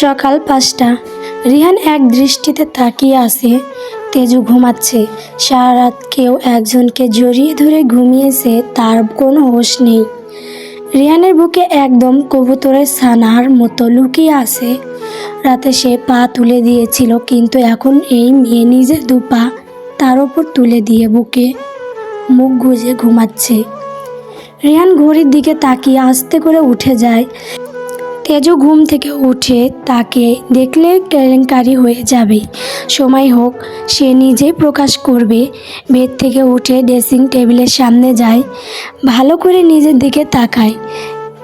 সকাল পাঁচটা। রিহান এক দৃষ্টিতে তাকিয়ে আছে, তেজু ঘুমাচ্ছে। সারা রাত কেউ একজনকে জড়িয়ে ধরে ঘুমিয়েছে, তার কোনো হোশ নেই। রিহানের বুকে একদম কবুতরের ছানার মতো লুকিয়ে আছে। রাতে সে পা তুলে দিয়েছিল, কিন্তু এখন এই মেয়ে নিজের দু পা তার ওপর তুলে দিয়ে বুকে মুখ গুজে ঘুমাচ্ছে। রিহান ঘড়ির দিকে তাকিয়ে আস্তে করে উঠে যায়। তেজও ঘুম থেকে উঠে তাকে দেখলে কেলেঙ্কারি হয়ে যাবে। সময় হোক, সে নিজেই প্রকাশ করবে। বেড থেকে উঠে ড্রেসিং টেবিলের সামনে যায়, ভালো করে নিজের দিকে তাকায়।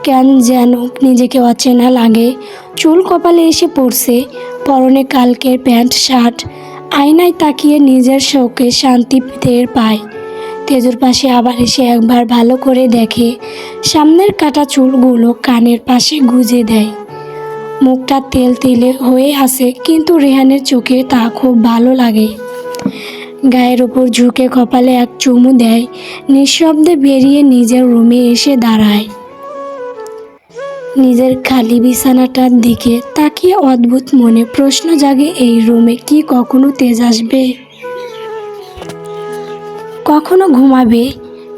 কেন যেন নিজেকে অচেনা লাগে। চুল কপালে এসে পড়ছে, পরনে কালকের প্যান্ট, শার্ট, আয়নায় তাকিয়ে নিজের শোকে শান্তি টের পায়। তেজুর পাশে আবার এসে একবার ভালো করে দেখে। সামনের কাটা চুলগুলো কানের পাশে গুজে দেয়। মুখটা তেল তেলে হয়ে আসে কিন্তু রেহানের চোখে তা খুব ভালো লাগে। গায়ের ওপর ঝুঁকে কপালে এক চুমু দেয়, নিঃশব্দে বেরিয়ে নিজের রুমে এসে দাঁড়ায়। নিজের খালি বিছানাটার দিকে তাকিয়ে অদ্ভুত মনে প্রশ্ন জাগে, এই রুমে কি কখনো তেজ আসবে? কখনো ঘুমাবে,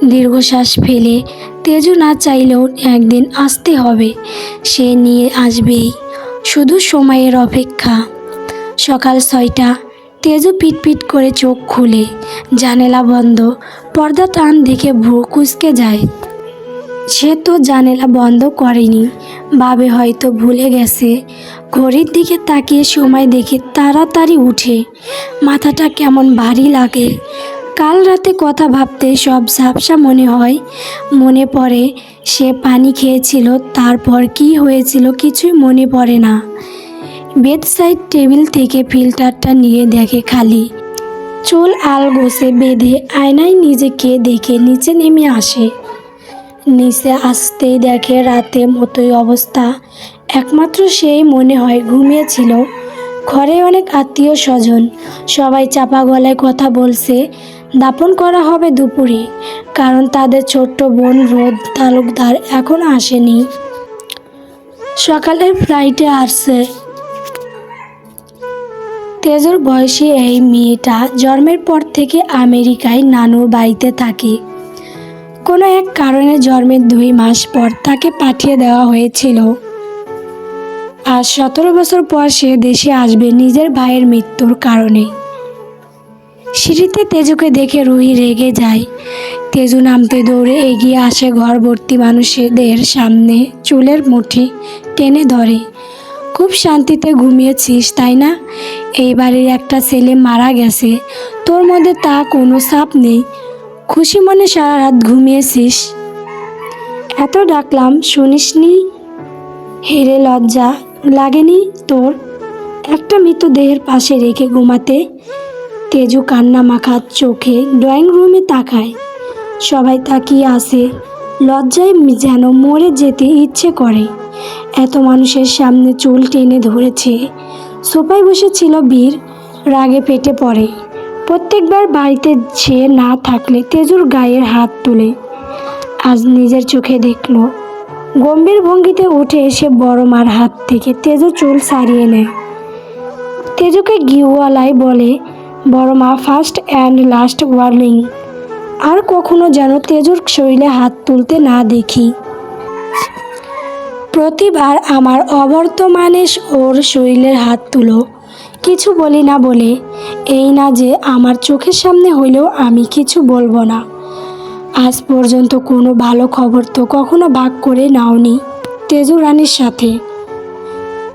দীর্ঘশ্বাস ফেলে তেজু না চাইলেও একদিন আসতে হবে। সে নিয়ে আসবেই, শুধু সময়ের অপেক্ষা। সকাল ছয়টা, তেজু পিটপিট করে চোখ খুলে, জানেলা বন্ধ, পর্দা টান দেখে ভ্রু কুচকে যায়। সে তো জানেলা বন্ধ করেনি, বাবে হয়তো ভুলে গেছে। ঘড়ির দিকে তাকিয়ে সময় দেখে তাড়াতাড়ি উঠে, মাথাটা কেমন ভারী লাগে। কাল রাতে কথা ভাবতে সব ঝাপসা মনে হয়। মনে পড়ে সে পানি খেয়েছিল, তারপর কি হয়েছিল কিছুই মনে পড়ে না। বেডসাইড টেবিল থেকে ফিল্টারটা নিয়ে দেখে খালি। চুল আলগোছে বেঁধে আয়নায় নিজেকে দেখে নিচে নেমে আসে। নিচে আসতেই দেখে রাতে মতোই অবস্থা। একমাত্র সেই মনে হয় ঘুমিয়েছিল। ঘরে অনেক আত্মীয় স্বজন সবাই চাপা গলায় কথা বলছে। দাপন করা হবে দুপুরে, কারণ তাদের ছোট্ট বোন রোদ তালুকদার এখন আসেনি। সকালের ফ্লাইটে আসছে। তেজর বয়সী এই মেয়েটা জন্মের পর থেকে আমেরিকায় নানুর বাড়িতে থাকে। কোনো এক কারণে জন্মের দুই মাস পর তাকে পাঠিয়ে দেওয়া হয়েছিল। আর সতেরো বছর পর সে দেশে আসবে নিজের ভাইয়ের মৃত্যুর কারণে। সিঁড়িতে তেজুকে দেখে রুহি রেগে যায়। তেজু নামতে দৌড়ে এগিয়ে আসে ঘর ভর্তি মানুষদের সামনে চুলের মুঠি টেনে ধরে। খুব শান্তিতে ঘুমিয়েছিস, তাই না? এই বাড়ির একটা ছেলে মারা গেছে। তোর মধ্যে তা কোনো চাপ নেই। খুশি মনে সারা রাত ঘুমিয়েছিস। এত ডাকলাম, শুনিসনি? হেরে লজ্জা লাগেনি তোর? একটা মৃতদেহের পাশে রেখে ঘুমাতে তেজু কান্না মাখা চোখে ড্রয়িং রুমে তাকায়। সবাই তাকিয়ে আসে লজ্জায় যেন মরে যেতে ইচ্ছে করে। এত মানুষের সামনে চুল টেনে ধরেছে। সোফায় বসেছিল বীর। রাগে পেটে পড়ে। প্রত্যেকবার বাড়িতে সে না থাকলে তেজুর গায়ের হাত তুলে। আজ নিজের চোখে দেখল। গম্ভীর ভঙ্গিতে উঠে এসে বড় মার হাত থেকে তেজু চুল সারিয়ে নেয়। তেজুকে গিওয়ালায় বলে বড় মা ফার্স্ট অ্যান্ড লাস্ট ওয়ার্নিং আর কখনো যেন তেজুর শরীরে হাত তুলতে না দেখি। প্রতিবার আমার অবর্তমানে ওর শরীরের হাত তুলো। কিছু বলি না বলে, এই না যে আমার চোখের সামনে হইলেও আমি কিছু বলব না। আজ পর্যন্ত কোনো ভালো খবর তো কখনো ভাগ করে নাওনি তেজু রানীর সাথে।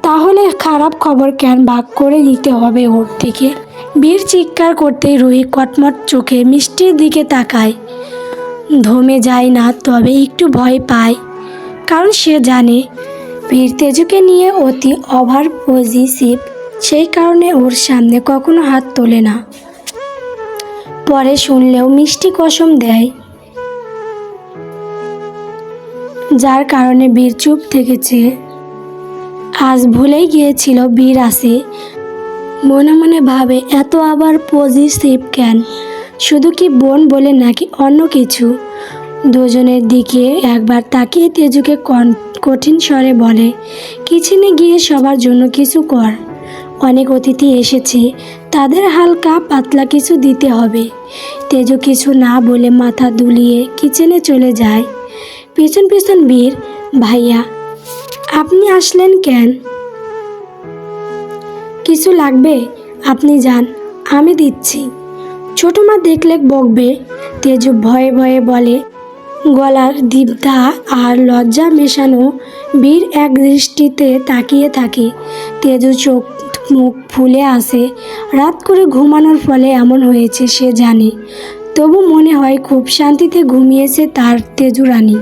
তাহলে খারাপ খবর কেন ভাগ করে নিতে হবে ওর থেকে? বীর চিৎকার করতেই রুহি কটমট চোখে মিষ্টির দিকে তাকায়। ধমে যায় না, তবে একটু ভয় পায়, কারণ সে জানে বীর তেজুকে নিয়ে অতি ওভার পজিটিভ সেই কারণে ওর সামনে কখনো হাত তোলে না। পরে শুনলেও মিষ্টি কসম দেয়। যার কারণে বীর চুপ থেকেছে। আজ ভুলেই গিয়েছিল বীর আসে মনে মনে ভাবে, এত আবার পজিটিভ কেন? শুধু কি বোন বলে নাকি অন্য কিছু? দুজনের দিকে একবার তাকিয়ে তেজুকে কঠিন স্বরে বলে কিচেনে গিয়ে সবার জন্য কিছু কর। অনেক অতিথি এসেছে, তাদের হালকা পাতলা কিছু দিতে হবে। তেজু কিছু না বলে মাথা দুলিয়ে কিচেনে চলে যায়। পেছন পেছন বীর, ভাইয়া, আপনি আসলেন কেন? কিছু লাগবে? আপনি যান, আমি দিচ্ছি। ছোট মা দেখলে বকবে, তেজু ভয়ে ভয়ে বলে, গলার দীপদা আর লজ্জা মেশানো বীর এক দৃষ্টিতে তাকিয়ে থাকে। তেজু চোখ, মুখ ফুলে আসে, রাত করে ঘুমানোর ফলে এমন হয়েছে সে জানে। তবু মনে হয় খুব শান্তিতে ঘুমিয়েছে তার তেজু রানী।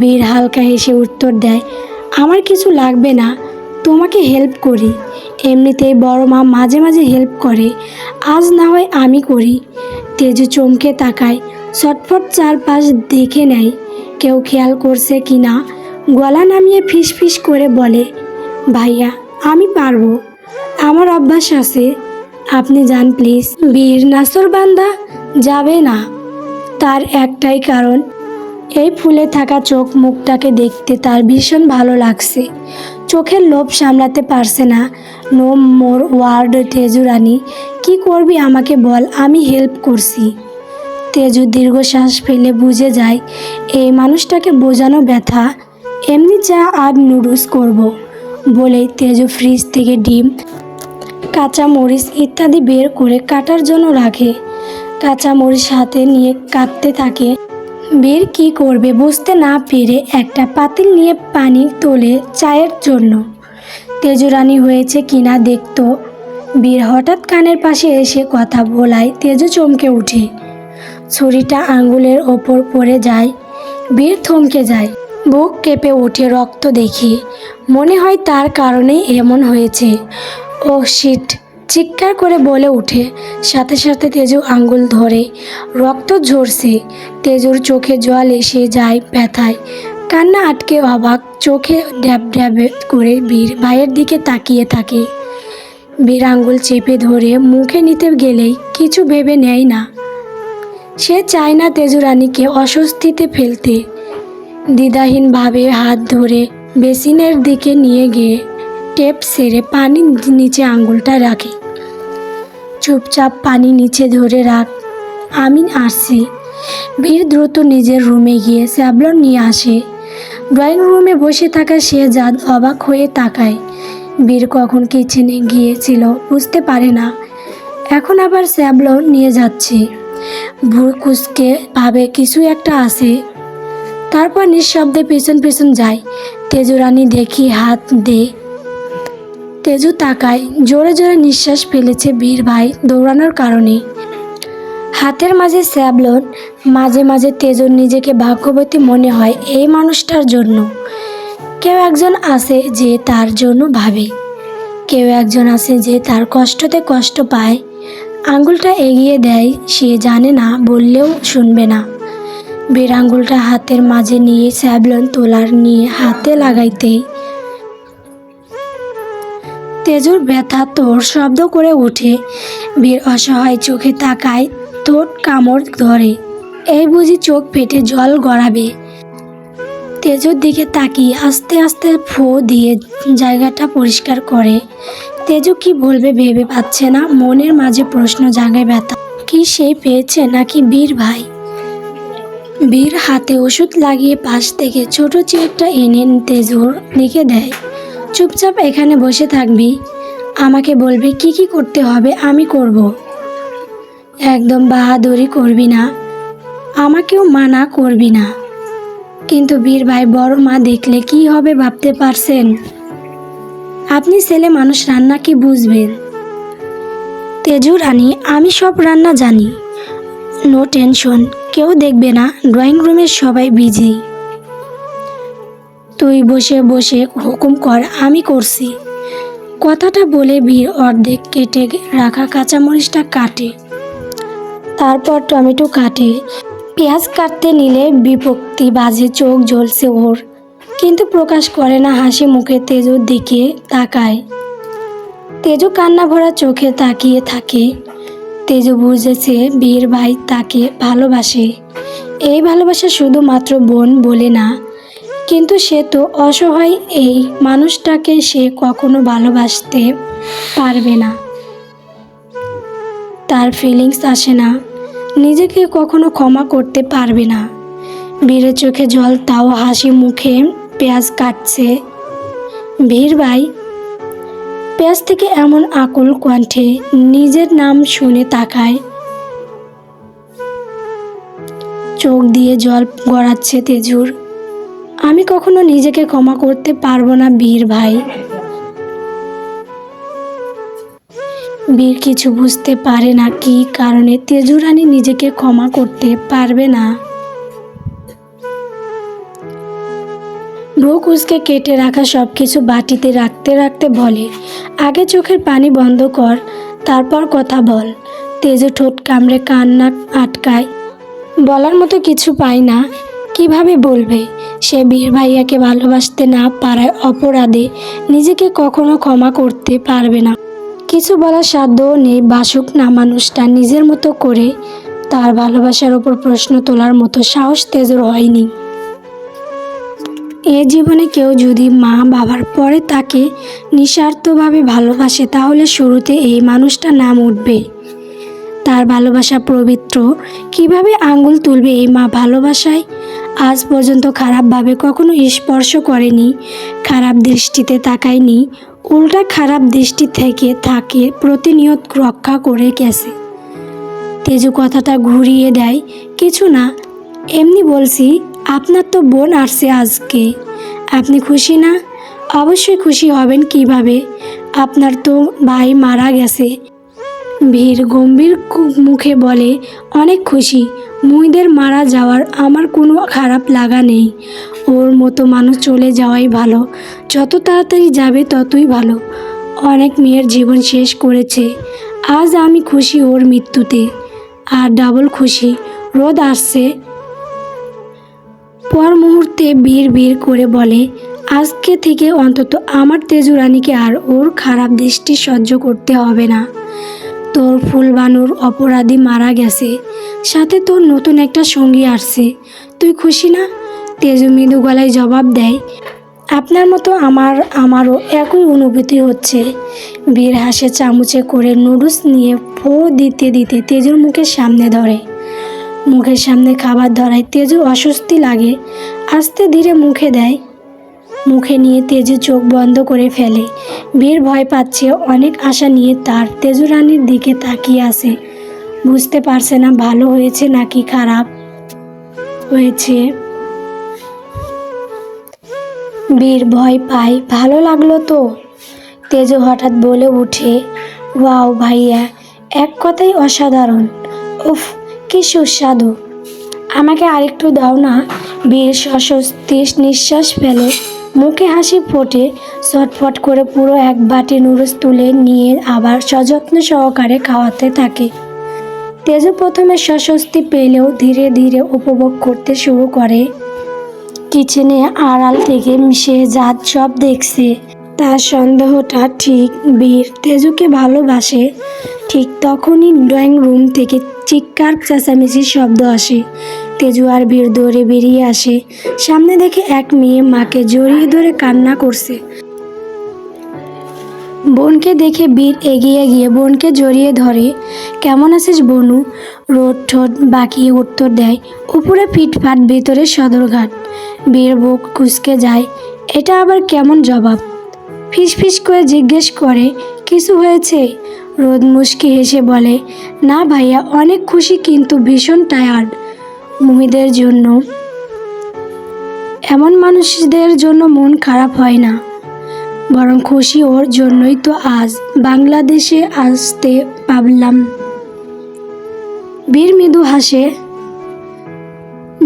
বীর হালকা হেসে উত্তর দেয়, আমার কিছু লাগবে না তোমাকে হেল্প করি। এমনিতেই বড় মা মাঝে মাঝে হেল্প করে। আজ না হয় আমি করি। তেজু চমকে তাকায়, ছটফট চারপাশ দেখে নেয়। কেউ খেয়াল করছে কি না গলা নামিয়ে ফিস ফিস করে বলে, ভাইয়া, আমি পারব। আমার অভ্যাস আছে। আপনি যান প্লিজ বীর নাসর বান্দা যাবে না। তার একটাই কারণ, এই ফুলে থাকা চোখ মুখটাকে দেখতে তার ভীষণ ভালো লাগছে। চোখের লোভ সামলাতে পারছে না। নো মোর ওয়ার্ড, তেজু রানী। কী করবি আমাকে বল, আমি হেল্প করছি। তেজু দীর্ঘশ্বাস ফেলে বুঝে যায়, এই মানুষটাকে বোঝানো ব্যথা। এমনি চা আর নুডলস করব। বলেই তেজু ফ্রিজ থেকে ডিম কাঁচা মরিচ ইত্যাদি বের করে কাটার জন্য রাখে। কাঁচা মরিচ হাতে নিয়ে কাটতে থাকে। বের কি করবে বুঝতে না পেরে একটা পাতিল নিয়ে পানি তোলে চায়ের জন্য। তেজুরানি হয়েছে কিনা দেখতো। বীর হঠাৎ কানের পাশে এসে কথা বলায় তেজু চমকে উঠে। ছুরিটা আঙ্গুলের ওপর পড়ে যায়, বীর থমকে যায়। বুক কেঁপে ওঠে রক্ত দেখে। মনে হয় তার কারণেই এমন হয়েছে। Oh shit! চিৎকার করে বলে ওঠে সাথে সাথে তেজু আঙ্গুল ধরে। রক্ত ঝরছে। তেজুর চোখে জল এসে যায় ব্যথায়। কান্না আটকে অবাক চোখে ড্যাব ড্যাব করে বীর ভাইয়ের দিকে তাকিয়ে থাকে। বীর আঙ্গুল চেপে ধরে মুখে নিতে গেলেই কিছু ভেবে নেয় না। সে চায় না তেজুরানীকে অস্বস্তিতে ফেলতে। দ্বিধাহীনভাবে হাত ধরে বেসিনের দিকে নিয়ে গিয়ে টেপ সেরে পানির নিচে আঙ্গুলটা রাখে। চুপচাপ পানি নিচে ধরে রাখ। আমি আসছি। বীর দ্রুত নিজের রুমে গিয়ে স্যাবলন নিয়ে আসে। ড্রয়িং রুমে বসে থাকা সে জাদ অবাক হয়ে তাকায়। বীর কখন কিচেনে গিয়েছিল বুঝতে পারে না। এখন আবার স্যাবলন নিয়ে যাচ্ছে। ভুর কুচকে ভাবে কিছু একটা আছে। তারপর নিঃশব্দে পেছন পেছন যায়। তেজুরানি দেখি হাত দে তেজু তাকায়, জোরে জোরে নিঃশ্বাস ফেলেছে বীর ভাই দৌড়ানোর কারণে। হাতের মাঝে স্যাবলন, মাঝে মাঝে তেজুর নিজেকে ভাগ্যবতী মনে হয় এই মানুষটার জন্য। কেউ একজন আছে যে তার জন্য ভাবে। কেউ একজন আছে যে তার কষ্টতে কষ্ট পায়। আঙ্গুলটা এগিয়ে দেয়, সে জানে না, বললেও শুনবে না। বের আঙ্গুলটা হাতের মাঝে নিয়ে স্যাবলন তোলার নিয়ে হাতে লাগাইতেই তেজুর ব্যথা তোর শব্দ করে ওঠে। বীর অসহায় চোখে তাকায় তোর কামড় ধরে। এই বুঝি চোখ ফেটে জল গড়াবে। তেজুর দিকে তাকিয়ে আস্তে আস্তে ফো দিয়ে জায়গাটা পরিষ্কার করে। তেজু কি বলবে ভেবে পাচ্ছে না, মনের মাঝে প্রশ্ন জাগায় ব্যথা। কি সে পেয়েছে নাকি বীর ভাই? বীর হাতে ওষুধ লাগিয়ে পাশ থেকে ছোট চেয়ারটা এনে তেজুর দিকে দেয়। চুপচাপ এখানে বসে থাকবি। আমাকে বলবি কি কি করতে হবে, আমি করব। একদম বাহাদুরি করবি না। আমাকেও মানা করবি না। কিন্তু বীর ভাই, বড় মা দেখলে কি হবে ভাবতে পারছেন? আপনি ছেলে মানুষ, রান্না কি বুঝবেন? তেজু, রানী, আমি সব রান্না জানি। নো টেনশন, কেউ দেখবে না, ড্রয়িং রুমের সবাই বিজি। তুই বসে বসে হুকুম কর, আমি করছি। কথাটা বলে বীর অর্ধেক কেটে রাখা কাঁচামরিচটা কাটে। তারপর টমেটো কাটে। পেঁয়াজ কাটতে নিলে বিপক্তি বাজে চোখ জ্বলছে ওর। কিন্তু প্রকাশ করে না, হাসি মুখে তেজুর দিকে তাকায়। তেজু কান্না ভরা চোখে তাকিয়ে থাকে। তেজু বুঝেছে বীর ভাই তাকে ভালোবাসে। এই ভালোবাসা শুধুমাত্র বোন বলে না কিন্তু সে তো অসহায় এই মানুষটাকে সে কখনো ভালোবাসতে পারবে না। তার ফিলিংস আসে না। নিজেকে কখনো ক্ষমা করতে পারবে না। বীরের চোখে জল, তাও হাসি মুখে পেঁয়াজ কাটছে। বীর ভাই, পেঁয়াজ থেকে এমন আকুল কণ্ঠে নিজের নাম শুনে তাকায়। চোখ দিয়ে জল গড়াচ্ছে তেজুর। আমি কখনো নিজেকে ক্ষমা করতে পারব না, বীর ভাই। বীর কিছু বুঝতে পারে না কি কারণে তেজুরানি নিজেকে ক্ষমা করতে পারবে না। ভ্রু কুচকে কেটে রাখা সব কিছু বাটিতে রাখতে রাখতে বলে, আগে চোখের পানি বন্ধ কর, তারপর কথা বল। তেজু ঠোঁট কামড়ে কান্না আটকায়, বলার মতো কিছু পায় না, কীভাবে বলবে? সে বীর ভাইয়াকে ভালোবাসতে না পারায় অপরাধে নিজেকে কখনো ক্ষমা করতে পারবে না। কিছু বলার সাধ্যও নেই, বাসুক না মানুষটা নিজের মতো করে তার ভালোবাসার ওপর প্রশ্ন তোলার মতো সাহস তেজর হয়নি। এ জীবনে কেউ যদি মা বাবার পরে তাকে নিঃস্বার্থভাবে ভালোবাসে, তাহলে শুরুতে এই মানুষটার নাম উঠবে। তার ভালোবাসা পবিত্র। কীভাবে আঙ্গুল তুলবে এই মা ভালোবাসায়? আজ পর্যন্ত খারাপভাবে কখনো স্পর্শ করেনি, খারাপ দৃষ্টিতে তাকায়নি, উল্টা খারাপ দৃষ্টি থেকে থাকে প্রতিনিয়ত রক্ষা করে গেছে। তেজু কথাটা ঘুরিয়ে দেয়, কিছু না, এমনি বলছি, আপনার তো বোন আসছে আজকে। আপনি খুশি না? অবশ্যই খুশি হবেন কীভাবে? আপনার তো ভাই মারা গেছে। বীর গম্ভীর মুখে বলে, অনেক খুশি। মুইদের মারা যাওয়ার আমার কোনো খারাপ লাগা নেই। ওর মতো মানুষ চলে যাওয়াই ভালো। যত তাড়াতাড়ি যাবে ততই ভালো। অনেক মেয়ের জীবন শেষ করেছে। আজ আমি খুশি ওর মৃত্যুতে। আর ডাবল খুশি। রোদ আসছে। পর মুহূর্তে বীর বীর করে বলে, আজকে থেকে অন্তত আমার তেজুরানিকে আর ওর খারাপ দৃষ্টি সহ্য করতে হবে না। তোর ফুলবানুর অপরাধী মারা গেছে। সাথে তোর নতুন একটা সঙ্গী আসছে। তুই খুশি না? তেজু মৃদু গলায় জবাব দেয়, আপনার মতো আমার, আমারও একই অনুভূতি হচ্ছে। বীর হাসে চামচে করে নুডলস নিয়ে ফো দিতে দিতে তেজুর মুখের সামনে ধরে। মুখের সামনে খাবার ধরায় তেজু অস্বস্তি লাগে। আস্তে ধীরে মুখে দেয় মুখে নিয়ে তেজু চোখ বন্ধ করে ফেলে। বীর ভয় পাচ্ছে, অনেক আশা নিয়ে তার তেজু রানীর দিকে তাকিয়ে আছে। বুঝতে পারছে না, ভালো হয়েছে নাকি খারাপ হয়েছে? বীর ভয় পায়, ভালো লাগল তো? তেজু হঠাৎ বলে উঠে, ওয়াও ভাইয়া, এক কথাই অসাধারণ। উফ, কি সুস্বাদু। আমাকে আরেকটু দাও না? বীর সস্বস্তি নিঃশ্বাস ফেলে মুখে হাসি ফোটে চটফট করে পুরো এক বাটি নুডলস তুলে নিয়ে আবার সযত্ন সহকারে খাওয়াতে থাকে। তেজু প্রথমে সস্বস্তি পেলেও ধীরে ধীরে উপভোগ করতে শুরু করে। কিচেনে আড়াল থেকে মিশে জাত সব দেখছে। তার সন্দেহটা ঠিক বীর তেজুকে ভালোবাসে। ঠিক তখনই ড্রয়িং রুম থেকে চিৎকার, চেঁচামেচির শব্দ আসে। তেজু আর বীর দৌড়ে বেরিয়ে আসে। সামনে দেখে এক মেয়ে মাকে জড়িয়ে ধরে কান্না করছে। বোনকে দেখে বীর এগিয়ে গিয়ে বোনকে জড়িয়ে ধরে। কেমন আছিস বনু? রোদ ঠোঁট বাকিয়ে উত্তর দেয়, উপরে ফিটফাট, ভেতরে সদরঘাট। বীর বুক কুচকে যায়, এটা আবার কেমন জবাব? ফিস ফিস করে জিজ্ঞেস করে, কিছু হয়েছে? রোদ মুশকি হেসে বলে, না ভাইয়া, অনেক খুশি কিন্তু ভীষণ টায়ার্ড মুহিদের জন্য। এমন মানুষদের জন্য মন খারাপ হয় না। বরং খুশি ওর জন্যই তো আজ বাংলাদেশে আসতে পারলাম। বীর মৃদু হাসে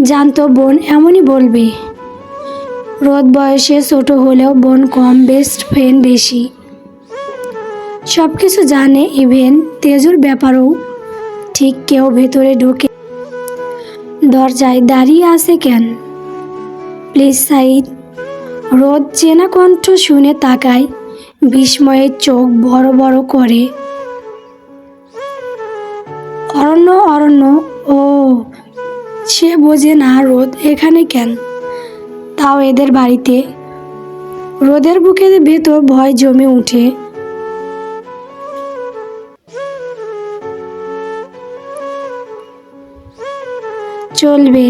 জানতো বোন, এমনই বলবে। রোদ বয়সে ছোট হলেও বোন কম বেস্ট ফ্রেন্ড বেশি। সব কিছু জানে ইভেন তেজুর ব্যাপারেও। ঠিক কেউ ভেতরে ঢোকে দরজায় দাঁড়িয়ে আছে কেন? প্লিজ সাইদ রোদ চেনা কণ্ঠ শুনে তাকায় বিস্ময়ের চোখ বড় বড় করে। অরণ্য অরণ্য, ও, সে বোঝে না রোদ এখানে কেন? তাও এদের বাড়িতে। রোদের বুকের ভেতর ভয় জমে উঠে। চলবে।